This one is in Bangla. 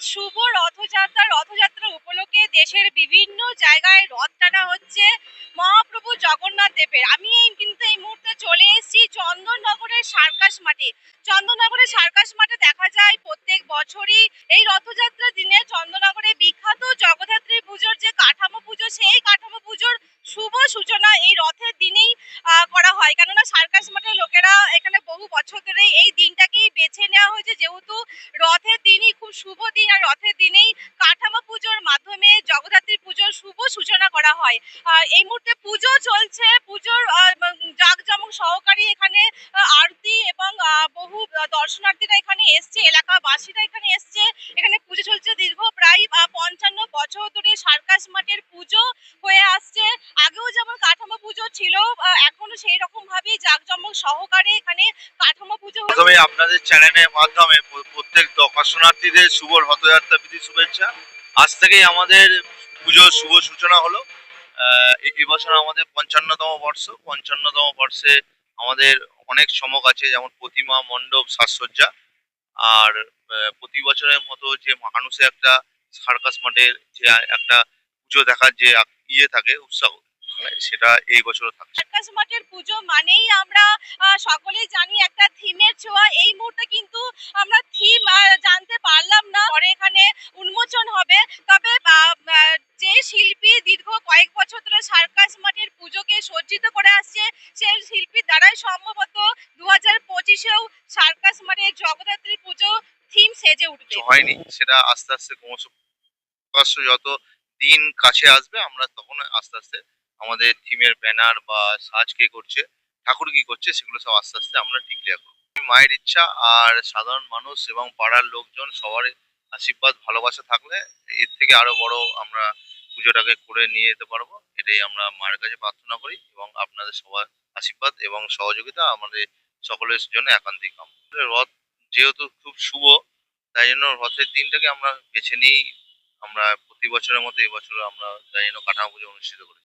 আজ শুভ রথযাত্রা। রথযাত্রা উপলক্ষে দেশের বিভিন্ন জায়গায় রথ টানা হচ্ছে মহাপ্রভু জগন্নাথ দেবের। আমি এই কিন্তু এই মুহূর্তে চলে এসেছি চন্দননগরের সার্কাস মাঠে। চন্দননগরের সার্কাস মাঠে দেখা যায় প্রত্যেক বছরই এই রথযাত্রার দিনে চন্দননগরে বিখ্যাত জগদ্ধাত্রী পুজোর যে কাঠামো পুজো সেই কাঠামো পুজোর শুভ সূচনা এই রথের দিনেই আহ, করা হয় কেননা সার্কাস মাঠের লোকেরা এখানে বহু বছর ধরে এই দিনটাকেই বেছে নেওয়া হয়েছে যেহেতু রথের দিনই খুব শুভ দিন আর রথের দিনেই কাঠামো পুজোর মাধ্যমে জগদ্ধাত্রী পুজোর শুভ সূচনা করা হয়। এই মুহূর্তে পুজো চলছে, পুজোর জাঁকজমক সহকারী এখানে আরতি এবং বহু দর্শনার্থীরা এখানে এসছে, এলাকাবাসীরা এখানে এসছে। এখানে পুজো চলছে দীর্ঘ প্রায় পঞ্চান্ন বছর ধরে সার্কাস মাঠের পুজো হয়ে আসছে। আগেও যেমন কাঠামো পুজো ছিল এখনও সেই রকম ভাবেই জাঁকজমক সহকারে এখানে কাঠামো পুজো। প্রথমে আপনাদের চ্যানেলের মাধ্যমে দর্শনার্থীদের শুভ রথযাত্রা প্রীতি শুভেচ্ছা। আজ থেকেই আমাদের পুজোর শুভ সূচনা হলো। এবছর আমাদের পঞ্চান্নতম বর্ষ। পঞ্চান্নতম বর্ষে আমাদের অনেক চমক আছে, যেমন প্রতিমা, মণ্ডপ, সাজসজ্জা। আর প্রতি বছরের মতো যে মানুষের একটা সার্কাস মাঠের যে একটা পুজো দেখার যে ইয়ে থাকে, উৎসাহ মানে সেটা এই থাকছে। সার্কাস মাঠের পুজো মানেই আমরা সকলেই জানি একটা থিমের ছোঁয়া। এই মুহূর্তে কিন্তু আমরা থিম কয়েক বছর ধরে সার্কাস মাঠের পুজোকে সজ্জিত করে আসছে। সেই শিল্পীর দ্বারাই সম্ভবত দু হাজার পঁচিশেও সার্কাস মাঠের জগদ্ধাত্রী পুজো থিম সেজে উঠবে। হয়নি, সেটা আস্তে আস্তে ক্রমশ প্রকাশ্য যত দিন কাছে আসবে, আমরা তখন আস্তে আস্তে আমাদের থিমের ব্যানার বা সাজ কে করছে, ঠাকুর কি করছে, সেগুলো সব আস্তে আস্তে আমরা ডিক্লেয়ার করব। মায়ের ইচ্ছা আর সাধারণ মানুষ এবং পাড়ার লোকজন সবার আশীর্বাদ, ভালোবাসা থাকলে এর থেকে আরও বড় আমরা পুজোটাকে করে নিয়ে যেতে পারব। এটাই আমরা মায়ের কাছে প্রার্থনা করি এবং আপনাদের সবার আশীর্বাদ এবং সহযোগিতা আমাদের সকলের জন্য একান্তিক রথ যেহেতু খুব শুভ, তাই জন্য রথের দিনটাকে আমরা বেছে নিই আমরা প্রতি বছরের মতো এবছর আমরা তাই জন্য কাঠামো পুজো অনুষ্ঠিত করি